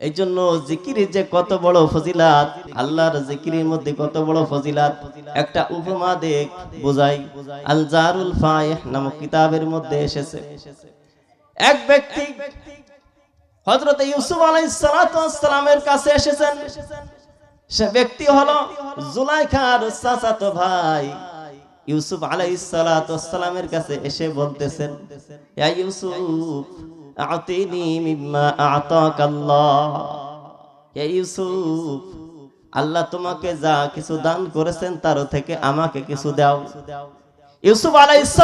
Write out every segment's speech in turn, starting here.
এই জন্য জিকিরের যে কত বড় ফজিলাত, আল্লাহর জিকিরের মধ্যে কত বড় ফজিলাত, একটা উপমা দেখ, বোঝাই। আল জারুল ফায়হ নামক কিতাবের মধ্যে এসেছে। এক ব্যক্তি হযরত ইউসুফ আলাইহিস সালাতু সালামের কাছে এসেছেন। সে ব্যক্তি হলো জুলাইখার চাচাতো ভাই। ইউসুফ আলাইহিস সালাতু সালামের কাছে এসে বলতেছেন, ইয়া ইউসুফ আতিনি মিম্মা আতাকাল্লাহ। ইয়া ইউসুফ, আল্লাহ তোমাকে যা কিছু দান করেছেন তার থেকে আমাকে কিছু দাও। ইউসুফ ওয়াস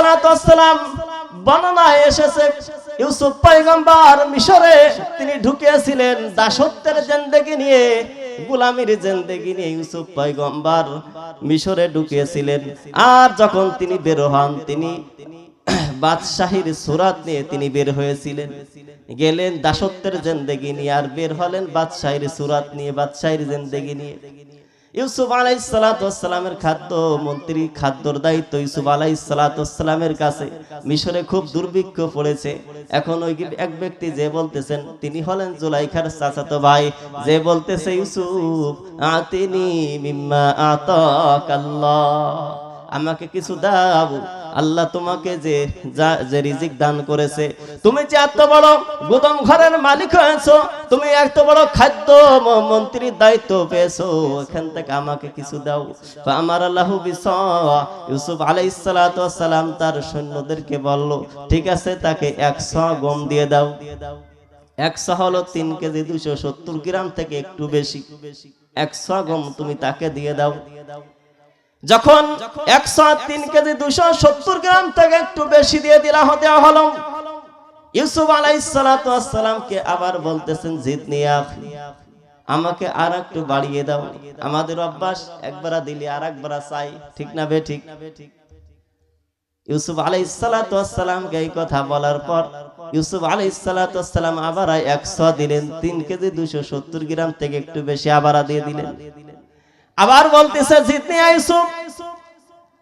বর্ণনায় এসেছে, ইউসুফ পয়গম্বর মিশরে তিনি ঢুকিয়েছিলেন দাসত্বের জিন্দেগি নিয়ে, গোলামির নিয়ে ইউসুফ পয়গম্বর মিশরে ঢুকিয়েছিলেন আর যখন তিনি বের হন, তিনি বাদশাহীর সুরাত নিয়ে তিনি বের হয়েছিলেন। গেলেন দাসত্বের জিন্দেগি নিয়ে আর বের হলেন বাদশাহীর সুরাত নিয়ে, বাদশাহীর জিন্দেগি নিয়ে। ইউসুফ আলাইহিস সালাতু ওয়াস সালামের খাদ্য মন্ত্রী খাদ্যর দায়িত্ব ইউসুফ আলাইহিস সালাতু ওয়াস সালামের কাছে। মিশরে খুব দুর্ভিক্ষ পড়েছে। এখন ওই এক ব্যক্তি যে বলতেছেন, তিনি হলেন জুলাইখার চাচাতো ভাই। যে বলতেছে, ইউসুফ, আতিনি মিম্মা আতাকাল্লাহ। আমাকে কিছু দাও। আল্লাহ তোমাকে যে যে রিজিক দান করেছে, তুমি যে এত বড় গুদম ঘরের মালিক হয়েছো, তুমি এত বড় খাদ্য মন্ত্রীর দায়িত্ব পেয়েছ, এখান থেকে আমাকে কিছু দাও। আমার আল্লাহ ইউসুফ আলাইহিস সালাতু ওয়াস সালাম তার সৈন্যদেরকে বলল, ঠিক আছে, তাকে একশো গম দিয়ে দাও। একশো হলো তিন কেজি দুইশো সত্তর গ্রাম থেকে একটু বেশি। একশো গম তুমি তাকে দিয়ে দাও। যখন একশো তিন কেজি দুশো সত্তর গ্রাম থেকে একটু বেশি দিয়ে দিলা দেওয়া হলো ইউসুফ আলাইসালামকে আবার বলতেছেন জিদ নিয়া আমাকে আর একটু বাড়িয়ে দাও। আমাদের অভ্যাস একবার দিলে আর একবার চাই। ঠিক না বে ঠিক? ইউসুফ আলাইসালামকে এই কথা বলার পর ইউসুফ আলাইসালাম আবার একশো দিলেন তিন কেজি দুশো সত্তর গ্রাম থেকে একটু বেশি আবার দিয়ে দিলেন। আবার বলতেছে, জিতনি ইউসুফ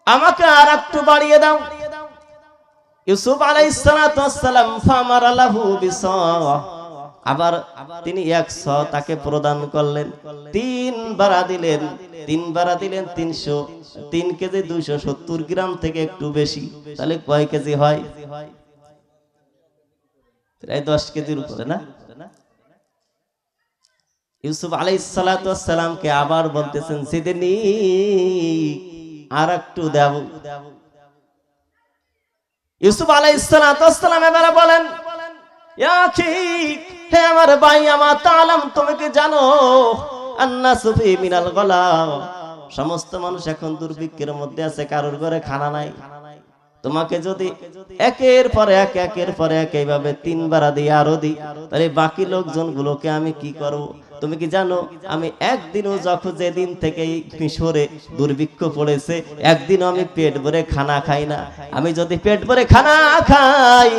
আমাকে আর একটু বাড়িয়ে দাও। ইউসুফ আলাইসালাম ফামার আলাহু আবার তিনি একশো তাকে প্রদান করলেন। তিন বারা দিলেন, তিন বারা দিলেন তিনশো। তিন কেজি দুইশো সত্তর গ্রাম থেকে একটু বেশি, তাহলে কয় কেজি হয়? প্রায় দশ কেজির উপরে না? ইউসুফ আলাইসালামকে আবার বলতেছেন, সিদিনী আর একটু দেব। ইউসুফ আলাইসালাম এবারে বলেন সমস্ত মানুষ এখন দুর্ভিক্ষের মধ্যে আছে, কারোর ঘরে খানা নাই। তোমাকে যদি একের পর এক, একের পর এক এইভাবে তিনবার দিই আরও দিই, তাহলে বাকি লোকজন গুলোকে আমি কি করব? তুমি কি জানো, আমি একদিনও যখন যেদিন থেকে মিশরে দুর্ভিক্ষ পড়েছে, একদিনও আমি পেট ভরে খানা খাই না। আমি যদি পেট ভরে খানা খাই,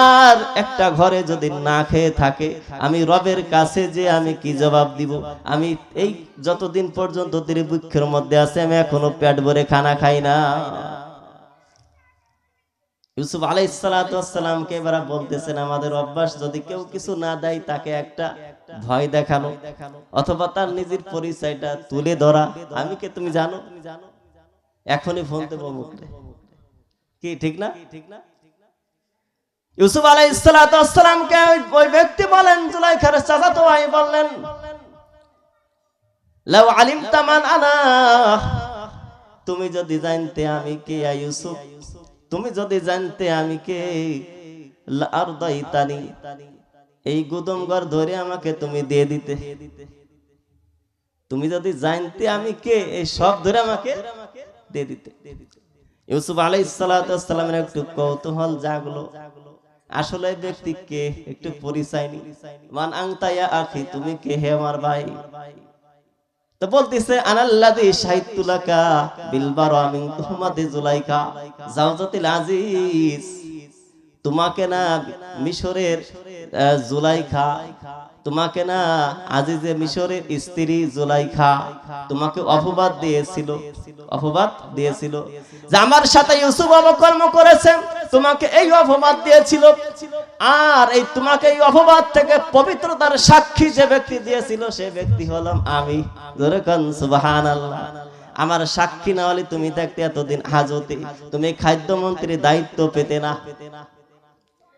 আর একটা ঘরে যদি না খেয়ে থাকে, আমি রবের কাছে যে আমি কি জবাব দিব? আমি এই যতদিন পর্যন্ত দুর্ভিক্ষের মধ্যে আছে, আমি এখনও পেট ভরে খানা খাই না। ইউসুফ আলাইসালামকে এবার বলতেছেন, আমাদের অভ্যাস যদি কেউ কিছু না দেয়, তাকে একটা ভয় দেখানো, অথবা তার নিজের পরিচয়টা তুলে ধরা। আমি কে তুমি জানো? এখনই ফোন দেবো মুখে। কি, ঠিক না? ঠিক না ইউসুফ আলাইসালামকে ওই ব্যক্তি বলেন, জুলাইখার চাচা তো ভাই বললেন আলিম তামান আনা। তুমি যদি জানতে আমি কে ইউসুফ? তুমি যদি জানতে আমি কে আর দাইতানি এই গুদম ঘর ধরে আমাকে তুমি দিয়ে দিতে। তুমি যদি জানতে আমি কে, এই সব ধরে আমাকে দিয়ে দিতে। ইউসুফ আলাই সালামের একটু কৌতূহল জাগলো। আসলে ব্যক্তি কে? একটু পরিচয় নি মান আংতায়া আখি, তুমি কে হে আমার ভাই? তো বলতেছে আনাল্লাদি সাহিত্যুলাকা বিলবার আমিন তুহমাদি জুলাইকা। জাওজাতিল আজিজ, তোমাকে না মিশরের জুলাইখা, তোমাকে না মিশরের স্ত্রী জুলাইখা তোমাকে অপবাদ দিয়েছিল অপবাদ দিয়েছিল। যে আমার সাথে ইউসুফ অপকর্ম করেছে তোমাকে এই অপবাদ দিয়েছিল। আর এই তোমাকে এই অপবাদ থেকে পবিত্রতার সাক্ষী যে ব্যক্তি দিয়েছিল, সে ব্যক্তি হলাম আমি। আমার সাক্ষী না হলে তুমি থাকতে এতদিন হাজতে। তুমি খাদ্যমন্ত্রীর দায়িত্ব পেতে না।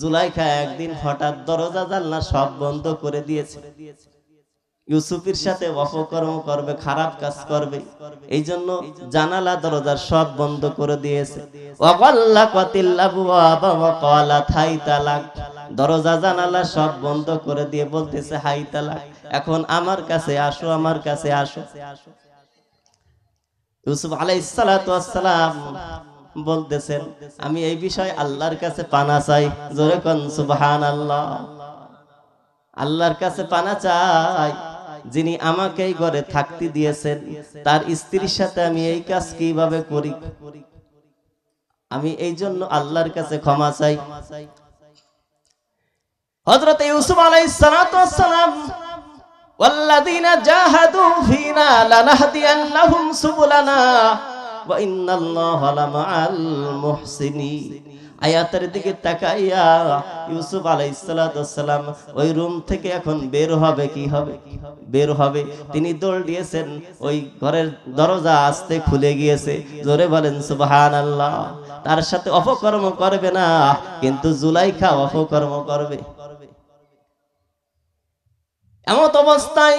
জুলাইখা একদিন হঠাৎ দরজা জানলা সব বন্ধ করে দিয়েছে। ইউসুফের সাথে অপকর্ম করবে, খারাপ কাজ করবে এই জন্য জানালা, দরজা সব বন্ধ করে দিয়েছে। দরজা, জানালা সব বন্ধ করে দিয়ে বলতেছে, হাই তালাক, এখন আমার কাছে আসো, আমার কাছে আসো। ইউসুফ আলাইসালাম বলতেছেন আমি এই বিষয়ে আল্লাহর কাছে পানা চাই জোরে কন সুবহান আল্লাহ আল্লাহর কাছে পানা চাই যিনি আমাকে এই ঘরে থাকতে দিয়েছেন তার স্ত্রীর সাথে আমি এই কাজ কিভাবে করি আমি এই জন্য আল্লাহর কাছে ক্ষমা চাই হযরত ইউসুফ আলাইহিস সালাম والذين جاهدوا فينا لنهدينهم سبلنا আয়াতের দিকে তাকাইয়া ইউসুফ আলাইসালাম ওই রুম থেকে এখন বের হবে কি হবে? বের হবে। তিনি দোল দিয়েছেন, ওই ঘরের দরজা আসতে খুলে গিয়েছে। জোরে বলেন সুবাহান আল্লাহ তার সাথে অপকর্ম করবে না, কিন্তু জুলাইখা অপকর্ম করবে। এমত অবস্থায়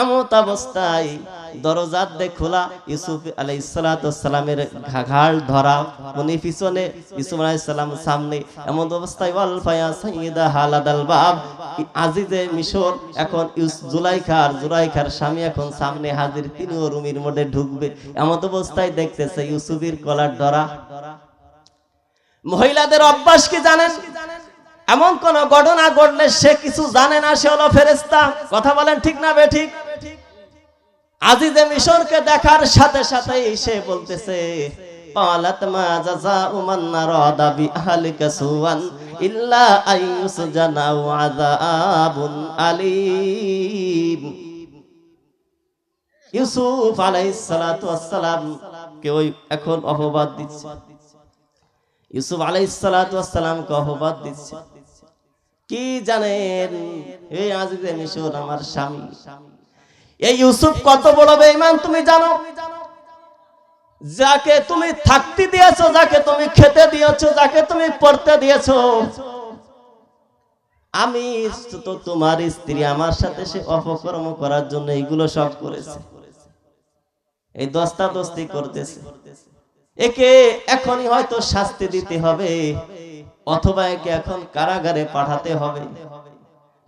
এমত অবস্থায় দরজার দে খোলা ইউসুফ আলাইসালামের ঘাঘাড় ধরা। উনি পিছনে ইউসুফ আলাইসালাম সামনে এমন অবস্থায় সাইদা হালাদাল বাব। আজিজে মিশর এখন জুলাইখা আর জুলাইখার স্বামী এখন সামনে হাজির। তিনিও রুমির মধ্যে ঢুকবে। এমন অবস্থায় দেখতেছে ইউসুফের কলার ধরা। মহিলাদের অভ্যাস কি জানেন? এমন কোন ঘটনা ঘটলে সে কিছু জানে না, সে হলো ফেরেস্তা কথা বলেন ঠিক না বে ঠিক? আজিজে মিশরকে দেখার সাথে সাথে সে বলতেছে قالت ما جزاء من أراد بأهلك سوءا إلا أن يسجن أو عذاب أليم ইউসুফ আলাইহিস সালাতু ওয়াসসালাম কে ওই এখন অপবাদ দিচ্ছে ইউসুফ আলাইহিস সালাতু ওয়াসসালামকে অপবাদ দিচ্ছে কি জানেন এই আজিজে মিশর আমার স্বামী এই ইউসুফ কত বড় বেঈমান তুমি জানো? যাকে তুমি থাকতে দিয়েছ, যাকে তুমি খেতে দিয়েছ, যাকে তুমি পড়তে দিয়েছ। আমি তো তোমার স্ত্রী, আমার সাথে সে অপকর্ম করার জন্য এইগুলো সব করেছে। এই দস্তা দস্তি করতেছে। একে এখনই হয়তো শাস্তি দিতে হবে, অথবা একে এখন কারাগারে পাঠাতে হবে।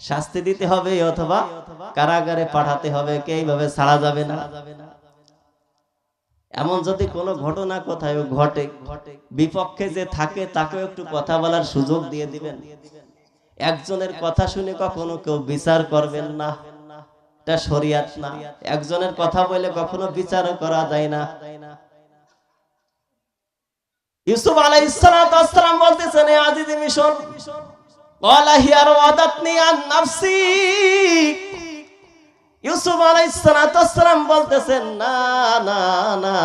শাস্তি দিতে হবে অথবা কারাগারে পাঠাতে হবে, কে এইভাবে ছাড়া যাবে না। এমন যদি কোনো ঘটনা কোথায় ঘটে, বিপক্ষে যে থাকে তাকেও একটু কথা বলার সুযোগ দিয়ে দিবেন। একজনের কথা শুনে কখনো কেউ বিচার করবেন না। এটা শরিয়াত না। একজনের কথা বলে কখনো বিচার করা যায় না। ইউসুফ আলাইহিস সালাম বলতেছেন আজিজ মিশন قال هي راودتني عن نفسي ইউসুফ আলাইহিস সালাম বলতেছেন না না না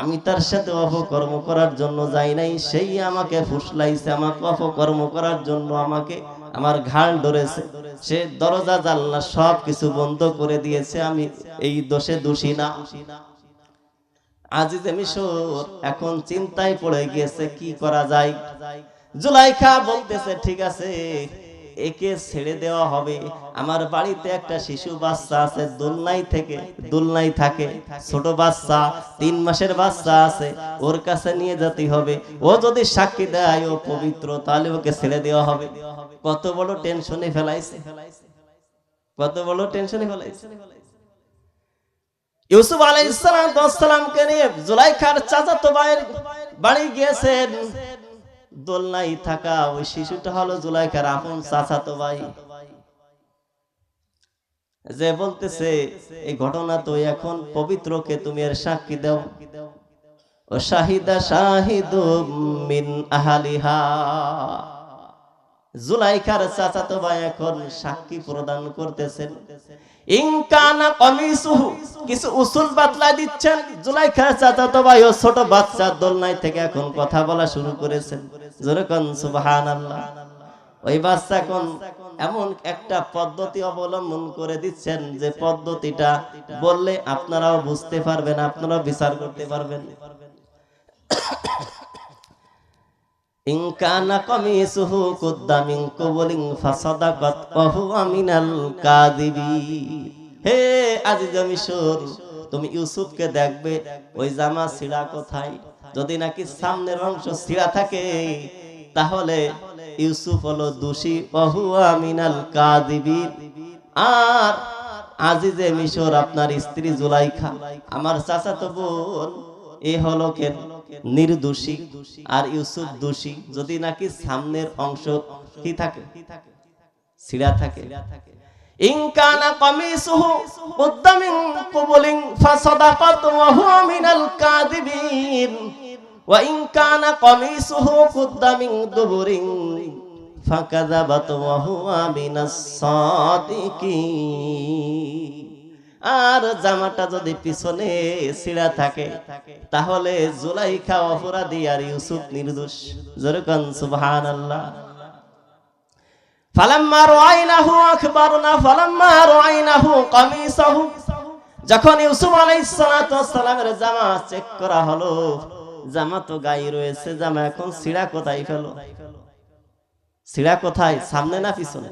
আমি তার সাথে অপকর্ম করার জন্য যাই নাই সেই আমাকে ফুসলাইছে আমাকে অপকর্ম করার জন্য আমাকে আমার ঘাড় ধরেছে সে দরজা জানলা সব কিছু বন্ধ করে দিয়েছে আমি এই দোষে দোষী না আজিজে মিশর এখন চিন্তায় পড়ে গিয়েছে কি করা যায় জুলাইখা বলতেছে, ঠিক আছে, একে ছেড়ে দেওয়া হবে। আমার বাড়িতে একটা শিশু বাচ্চা আছে, দোলনাই থেকে, দোলনাই থাকে। ছোট বাচ্চা, তিন মাসের বাচ্চা আছে, ওর কাছে নিয়ে যেতে হবে। ও যদি সাক্ষী দেয়, ও পবিত্র, তাহলে ওকে ছেড়ে দেওয়া হবে। কত বড় টেনশনে ফেলাইছে। কত বড় টেনশনে ফেলাইছে। ইউসুফ আলাইসালামকে নিয়ে জুলাইখার চাচাতো ভাইয়ের বাড়ি গিয়েছেন। দোলনাই থাকা ওই শিশুটা হলো জুলাইকার আপন চাচাতো ভাই। যে বলতেছে, এই ঘটনা তো এখন পবিত্রকে তুমি এর সাক্ষী দাও। ও শাহিদা শাহিদু মিন আহালিহা। জুলাইখার চাচাতো ভাই এখন সাক্ষী প্রদান করতেছেন। ইনকানা কিছু উসুল বাতলা দিচ্ছেন। জুলাইখার ভাই ও ছোট বাচ্চা থেকে এখন কথা বলা শুরু করেছেন। কোন, সুবহানাল্লাহ। ওই বাচ্চা এখন এমন একটা পদ্ধতি অবলম্বন করে দিচ্ছেন যে পদ্ধতিটা বললে আপনারাও বুঝতে পারবেন, আপনারাও বিচার করতে পারবেন। দেখবে, ওই জামা কোথায়? যদি নাকি সামনের অংশ ছিঁড়া থাকে, তাহলে ইউসুফ হলো দোষী ওহুয়া মিনাল কাযিবিন। আর আজিজে মিশর, আপনার স্ত্রী জুলাইখা, আমার চাচাতো বোন, এ হলো কেন? নির্দোষী আর ইউসুফ দোষী যদি নাকি সামনের অংশ কি থাকে? ছিড়া থাকে। ইনকানা কামিসুহু ওয়া হুয়া মিনাল কাযিবিন। আর জামাটা যদি পিছনে ছিঁড়া থাকে, তাহলে জুলাইখা অপরাধী আর ইউসুফ নির্দোষ। যেরকম সুবহান আল্লাহ যখন জামা চেক করা হলো, জামা তো গায়ে রয়েছে, জামা এখন ছিঁড়া কোথায় ফেলো? ছিঁড়া কোথায়? সামনে না পিছনে?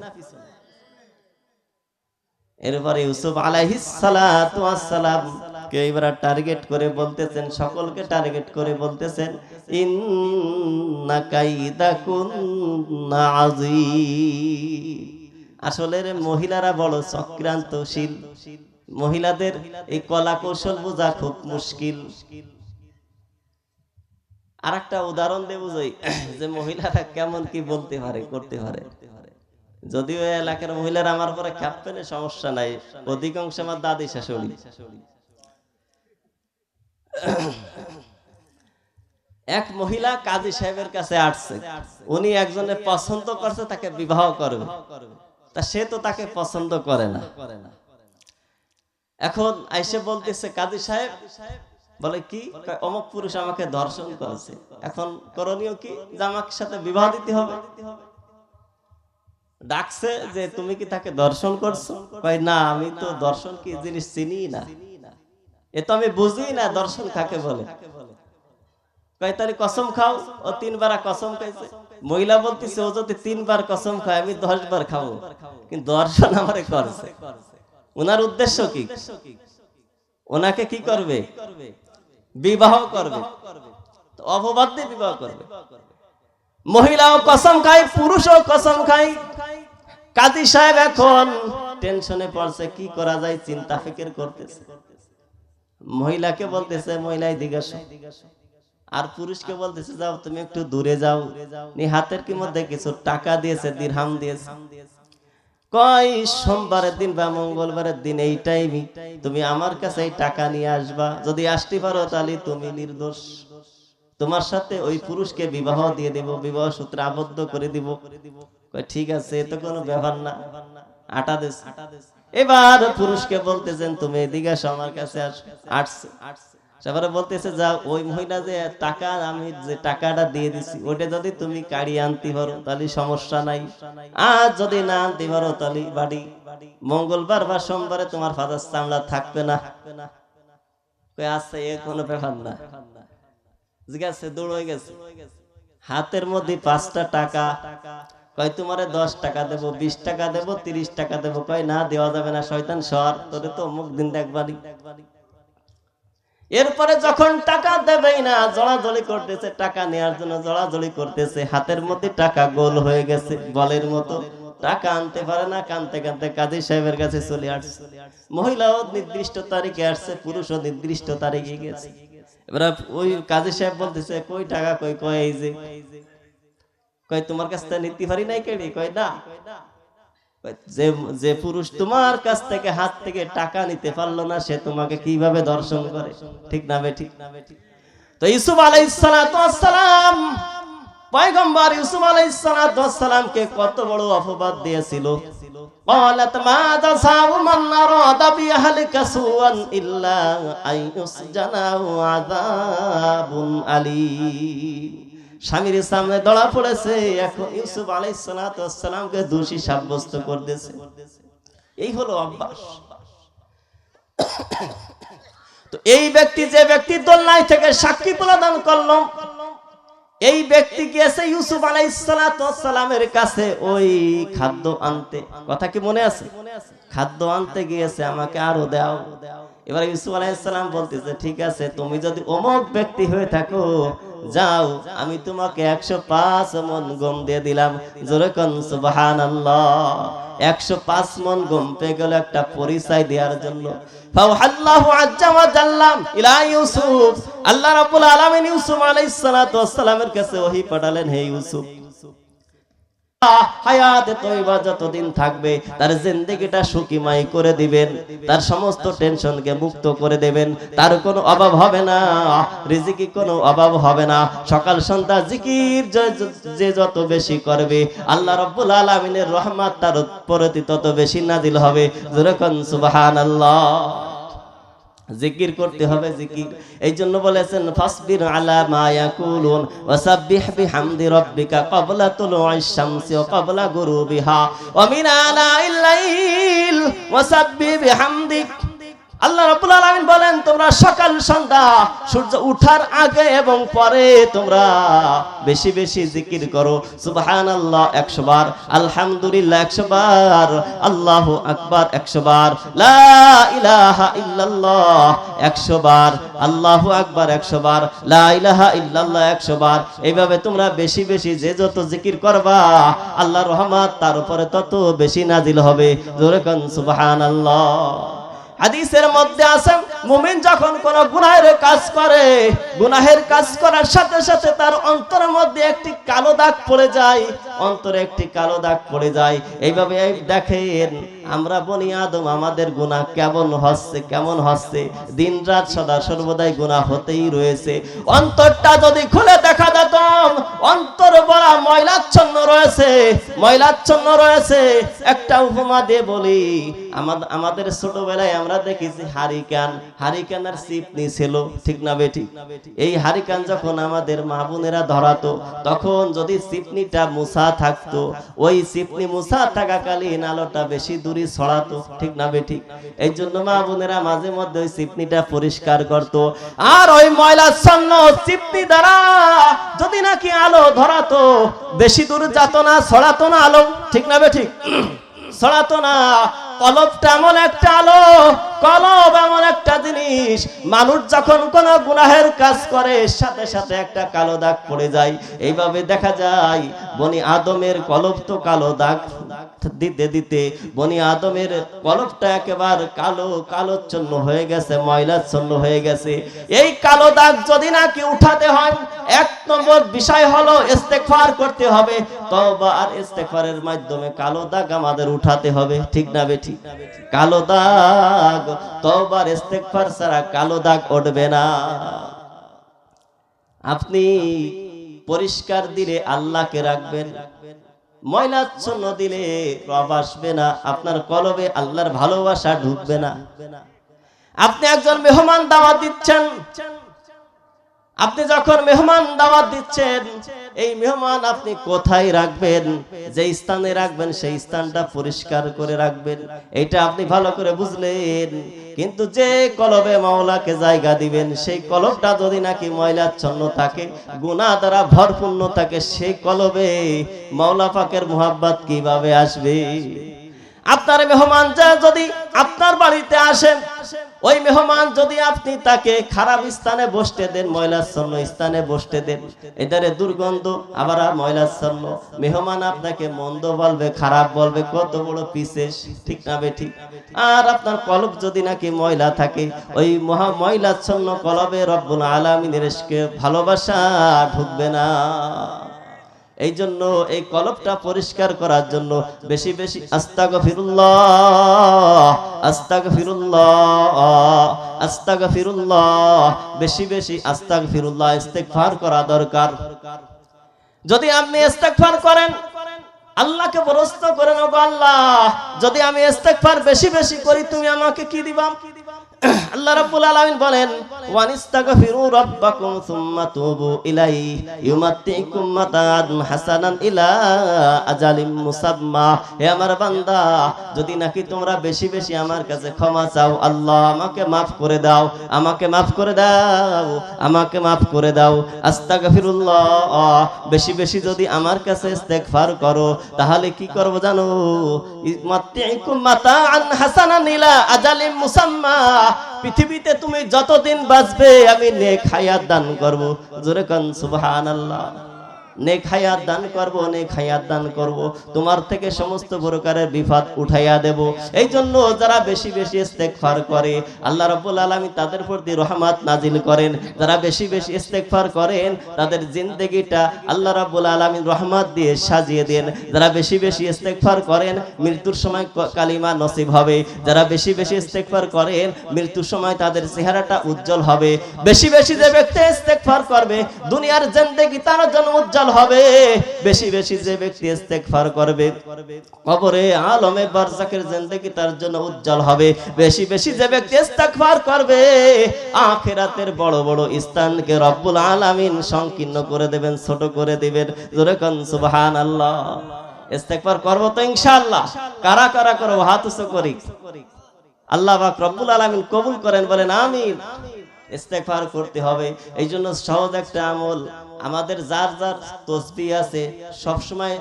এরপরে ইউসুফ আলাইহিস সালাতু সালাম কে এবার টার্গেট করে বলতেছেন, সকলকে টার্গেট করে বলতেছেন আসলে মহিলারা বড় চক্রান্তশীল। মহিলাদের এই কলা কৌশল বোঝা খুব মুশকিল। আর একটা উদাহরণ বুঝাই যে মহিলারা কেমন কি বলতে পারে, করতে পারে। যদিও এলাকার মহিলারা আমার পরে খ্যাপেনে সমস্যা নাই। অধিকাংশ আমার দাদি শাশুড়ি। এক মহিলা কাজী সাহেবের কাছে আসছে। উনি একজনে পছন্দ করছে, তাকে বিবাহ করবে। তা সে তো তাকে পছন্দ করে না। এখন আইসে বলতেছে, কাজী সাহেব, বলে, কি? অমুক পুরুষ আমাকে দর্শন করেছে। এখন করণীয় কি? যে আমাকে সাথে বিবাহ দিতে হবে? ডাকছে যে তুমি কি তাকে দর্শন করছ? কয় না আমি তো দর্শন কি জিনিস চিনি না। এ তো আমি বুঝি না দর্শন কাকে বলে। কয় তাহলে কসম খাও ও তিনবার কসম খাইছে। মহিলা বলতেছে ও যদি তিনবার কসম খায় আমি দশ বার খাব। কিন্তু দর্শন আমারে করছে। ওনার উদ্দেশ্য কি? ওনাকে কি করবে? বিবাহ করবে। তো অপবাদ দিয়ে বিবাহ করবে। মহিলাও কসম খায় পুরুষও কসম খায়। কাজী সাহেব এখন টেনশনে পড়ছে, কি করা যায়? চিন্তা ফিকির করতেছে। মহিলাকে বলতেছে, মহিলাই দিগাস আর পুরুষকে বলতেছে, যাও, তুমি একটু দূরে যাও। নি, হাতের কি মধ্যে কিছু টাকা দিয়েছে, দিরহাম দিয়েছে। কয়, সোমবারের দিন বা মঙ্গলবারের দিন এই টাইমই তুমি আমার কাছে এই টাকা নিয়ে আসবা। যদি আসতে পারো তাহলে তুমি নির্দোষ। তোমার সাথে ওই পুরুষকে বিবাহ দিয়ে দিব, বিবাহ সূত্রে আবদ্ধ করে দিব। ঠিক আছে তো কোনো ব্যাপার না। আটা দেশ এবার পুরুষকে বলতেছেন তুমি এদিকে আসো আমার কাছে আসছে তারপরে বলতেছে যা ওই মহিলা যে টাকা আমি যে টাকাটা দিয়ে দিছি ওটা যদি তুমি কাড়ি আনতে পারো তাহলে সমস্যা নাই। আর যদি না আনতে পারো তাহলে বাড়ি। মঙ্গলবার বা সোমবারে তোমার ফাদার চামড়া থাকবে না। কই আচ্ছা এ কোনো ব্যাপার না। জিজ্ঞাসা দৌড় হয়ে গেছে। হাতের মধ্যে পাঁচটা টাকা কয়, তোমারে দশ টাকা দেবো, বিশ টাকা দেবো, তিরিশ টাকা দেবো। কয়, না, দেওয়া যাবে না, শয়তান, সর, তোরে তো অমুক দিন দেখবানি এরপরে যখন টাকা দেবেই না জড়াজড়ি করতেছে, টাকা নেওয়ার জন্য জড়াজড়ি করতেছে, হাতের মধ্যে টাকা গোল হয়ে গেছে, বলের মতো। টাকা আনতে পারে না, কানতে কানতে কাজী সাহেবের কাছে চলে আসছে। মহিলাও নির্দিষ্ট তারিখে আসছে, পুরুষও নির্দিষ্ট তারিখে গেছে। এবার ওই কাজী সাহেব বলতেছে, কই টাকা, কই কয় এই যে কয় তোমার কাছ থেকে নিতে পারি নাই কেড়ে কয় না কয়, যে যে পুরুষ তোমার কাছ থেকে হাত থেকে টাকা নিতে পারলো না সে তোমাকে কিভাবে দর্শন করে ঠিক না বে ঠিক না বে ঠিক তো ইউসুফ আলাইহিস সালাতু ওয়াস সালাম পয়গম্বর ইউসুফ আলাইহিস সালাতু ওয়াস সালামকে কত বড় অপবাদ দিয়েছিল قالت ما جزاء من أراد بأهلك سوءا إلا أن يسجن أو عذاب أليم স্বামীর সামনে দড়া পড়েছে। এখন ইউসুফ আলাইসালামকে দোষী সাব্যস্ত করতেছে। এই হলো অভ্যাস। তো এই ব্যক্তি যে ব্যক্তি দোলনায় থেকে সাক্ষী প্রদান করল, এই ব্যক্তি গিয়েছে ইউসুফ আলাইসালামের কাছে ওই খাদ্য আনতে। কথা কি মনে আছে? খাদ্য আনতে গিয়েছে, আমাকে আরও দাও। এবার ইউসুফ আলাইসালাম বলতেছে, ঠিক আছে, তুমি যদি অমুক ব্যক্তি হয়ে থাকো, যাও, আমি তোমাকে একশো পাঁচ মন গম দিয়ে দিলাম। জোরে কন সুবাহান একশো পাঁচ মন গম পেয়ে গেল একটা পরিচয় দেওয়ার জন্য। আল্লাহ রাব্বুল আলামিন ইউসুফ আলাইহিস সালাতু ওয়াস সালামের কাছে ওহী পাঠালেন, হে ইউসুফ তার জিন্দেগিটা সুকিমাই করে মুক্ত করে দেবেন, তার কোনো অভাব হবে না, রিজিকি কোনো অভাব হবে না। সকাল সন্ধ্যা জিকির যে- যত বেশি করবে, আল্লাহ রাব্বুল আলামিনের রহমত তার প্রতি তত বেশি নাজিল হবে। যেরকম সুবহানাল্লাহ। জিকির করতে হবে, জিকির। এই জন্য বলেছেন, ফাসবির আলা মা ইয়াকুলুন ওয়াসাব্বিহ বিহামদি রাব্বিকা ক্বাবলা তুলুইশ শামসি ওয়া ক্বাবলা গুরুবিহা। ওয়া মিন আনাইল লাইল ওয়াসাব্বিহ বিহামদিক। আল্লাহ রাব্বুল আলামিন বলেন, তোমরা সকাল, সন্ধ্যা, সূর্য উঠার আগে এবং পরে তোমরা বেশি বেশি জিকির করো। সুবহানাল্লাহ 100 বার। আলহামদুলিল্লাহ 100 বার। আল্লাহু আকবার 100 বার। লা ইলাহা ইল্লাল্লাহ 100 বার। আল্লাহু আকবার 100 বার। লা ইলাহা ইল্লাল্লাহ 100 বার। এইভাবে তোমরা বেশি বেশি যে যত জিকির করবা, আল্লাহর রহমত তার উপরে তত বেশি নাজিল হবে। জোরে কোন, সুবহানাল্লাহ। হাদিসের মধ্যে আছে মুমিন যখন কোন গুনাহের কাজ করে, গুনাহের কাজ করার সাথে সাথে তার অন্তরের মধ্যে একটি কালো দাগ পড়ে যায়, অন্তরে একটি কালো দাগ পড়ে যায়। এইভাবে দেখেন, আমরা বনি আদম, আমাদের গুনাহ কেমন হচ্ছে কেমন হচ্ছে? দিন রাত সদা সর্বদাই গুনাহ হতেই রয়েছে। অন্তরটা যদি খুলে দেখা যেত, অন্তর বড়া ময়লাচ্ছন্ন রয়েছে ময়লাচ্ছন্ন রয়েছে। একটা উপমা দিয়ে বলি আমাদের ছোটবেলায় আমরা দেখেছি হারিকান। হারিকানের চিপনি ছিল ঠিক না বেটি? এই হারিকান যখন আমাদের মা বোনেরা ধরাতো, তখন যদি চিপনিটা মুসা থাকতো, ওই চিপনি মুসা থাকাকালীন আলোটা বেশি দূরে ছড়াতো ঠিক না বেটি? এই জন্য মা বোনেরা মাঝে মধ্যে ওই চিপনিটা পরিষ্কার করত। আর ওই ময়লা ছন্ন চিপনি দ্বারা যদি নাকি আলো ধরাতো, বেশি দূর যেত না ছড়াতো না আলো, ঠিক না বেঠিক ছড়াতো না কলবটা এমন একটা আলো কলব এমন একটা জিনিস, মানুষ যখন কোন গুনাহের কাজ করে, সাথে সাথে একটা কালো দাগ পড়ে যায়। এইভাবে দেখা যায়, বনি আদমের কলব তো কালো দাগ। দিতে দিতে বনি আদমের কলবটা একেবারে কালো কালোচ্ছন্ন হয়ে গেছে ময়লাচ্ছন্ন হয়ে গেছে। এই কালো দাগ যদি নাকি উঠাতে হয়, এক নম্বর বিষয় হলো ইস্তেগফার করতে হবে, তওবা আর ইস্তেগফারের মাধ্যমে কালো দাগ আমাদের উঠাতে হবে, ঠিক না বেঠি কালো দাগ তওবা আর ইস্তেগফার ছাড়া কালো দাগ উঠবে না। আপনি পরিষ্কার দিলে আল্লাহকে রাখবেন, ময়লাচ্ছন্ন দিলে রব আসবে না, আপনার কলবে আল্লাহর ভালোবাসা ঢুকবে না। আপনি একজন মেহমান দাওয়া দিচ্ছেন আপনি যখন মেহমান দাওয়াত দিচ্ছেন, এই মেহমান আপনি কোথায় রাখবেন? যে স্থানে রাখবেন, সেই স্থানটা পরিষ্কার করে রাখবেন। এটা আপনি ভালো করে বুঝলেন। কিন্তু যে কলবে মাওলাকে জায়গা দিবেন, সেই কলবটা যদি নাকি ময়লাচ্ছন্ন থাকে, গুনাহ দ্বারা ভরপূর্ণ থাকে, সেই কলবে মাওলা পাকের মোহাব্বত কীভাবে আসবে? আপনার মেহমান যা যদি আপনার বাড়িতে আসেন। ওই মেহমান যদি আপনি তাকে খারাপ স্থানে বসতে দেন, ময়লাচ্ছন্ন স্থানে বসতে দেন এদারে দুর্গন্ধ, আবার ময়লাচ্ছন্ন। মেহমান আপনাকে মন্দ বলবে, খারাপ বলবে, কত বড় পিসেস, ঠিক না বে ঠিক? আর আপনার কলব যদি নাকি ময়লা থাকে, ওই মহা ময়লাচ্ছন্ন কলবে রব্বুল আলামিনের ভালোবাসা ঢুকবে না। এই জন্য এই কলবটা পরিষ্কার করার জন্য বেশি বেশি আস্তাগ ফিরুল্লাহ আস্তাগ ফিরুল্লাহ আস্তাগ ফিরুল্লাহ বেশি বেশি আস্তাগ ফিরুল্লাহ ইস্তেগফার করা দরকার। যদি আপনি ইস্তেগফার করেন, আল্লাহকে বরস্ত করেন ওগো আল্লাহ। যদি আমি ইস্তেগফার বেশি বেশি করি, তুমি আমাকে কি দিবা? আল্লাহ রাব্বুল আলামিন বলেন, ওয়ানিস্তাগফিরু রাব্বাকুম সুম্মা তুবু ইলাইহি ইউমাত্তিকুম মাতাআন হাসানান ইলা আজালিম মুসাম্মা। হে আমার বান্দা, যদি নাকি তোমরা বেশি বেশি আমার কাছে ক্ষমা চাও, আল্লাহ আমাকে maaf করে দাও, আমাকে maaf করে দাও, আমাকে maaf করে দাও। আস্তাগফিরুল্লাহ, বেশি বেশি যদি আমার কাছে ইস্তেগফার করো, তাহলে কি করব জানো? ইউমাত্তিকুম মাতাআন হাসানান ইলা আজালিম মুসাম্মা। পৃথিবীতে তুমি যতদিন বাঁচবে আমি নেক হায়াত দান করব। জোরে কান সুবহানাল্লাহ। নেক হায়াত দান করব, নেক হায়াত দান করব। তোমার থেকে সমস্ত প্রকারের বিপদ উঠাইয়া দেব। এই জন্য যারা বেশি বেশি ইস্তেগফার করে, আল্লাহ রাব্বুল আলামিন তাদের প্রতি রহমত নাজিল করেন। যারা বেশি বেশি ইস্তেগফার করেন, তাদের জিন্দেগিটা আল্লাহ রাব্বুল আলামিন রহমত দিয়ে সাজিয়ে দেন। যারা বেশি বেশি ইস্তেগফার করেন, মৃত্যুর সময় কালিমা নসিব হবে। যারা বেশি বেশি ইস্তেগফার করেন, মৃত্যুর সময় তাদের চেহারাটা উজ্জ্বল হবে। বেশি বেশি যে ব্যক্তি ইস্তেগফার করবে, দুনিয়ার জিন্দেগি তার জন্য উজ্জ্বল হবে। বেশি বেশি যে ব্যক্তি ইস্তেগফার করবে, কবরে আলমে বারজাকের জিন্দেগি তার জন্য উজ্জ্বল হবে। বেশি বেশি যে ব্যক্তি ইস্তেগফার করবে, আখিরাতের বড় বড় স্থানকে রব্বুল আলামিন সংকীর্ণ করে দেবেন, ছোট করে দিবেন। জোরে কোন, সুবহানাল্লাহ। ইস্তেগফার করব তো ইনশাআল্লাহ। কারা কারা করব হাত উঁচু করি। আল্লাহ পাক রব্বুল আলামিন কবুল করেন, বলেন আমিন। ইস্তেগফার করতে হবে। এই জন্য সহজ একটা আমল। আমাদের যার যার তসবিহ আছে সব সময়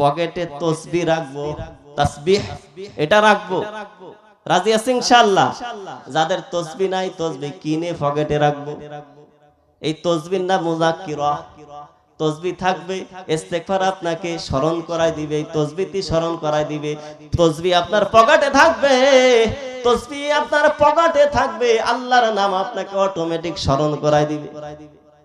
পকেটে তসবিহ রাখব, তাসবিহ এটা রাখব। রাজি আছে ইনশাআল্লাহ? যাদের তসবিহ নাই তসবিহ কিনে পকেটে রাখব। এই তসবির নাম মুজাক্কিরা তসবি থাকবে ইস্তেগফার আপনাকে স্মরণ করাই দিবে, এই তসবিটি স্মরণ করাই দিবে। তসবি আপনার পকেটে থাকবে, তসবি আপনার পকেটে থাকবে, আল্লাহর নাম আপনাকে অটোমেটিক স্মরণ করাই দিবে।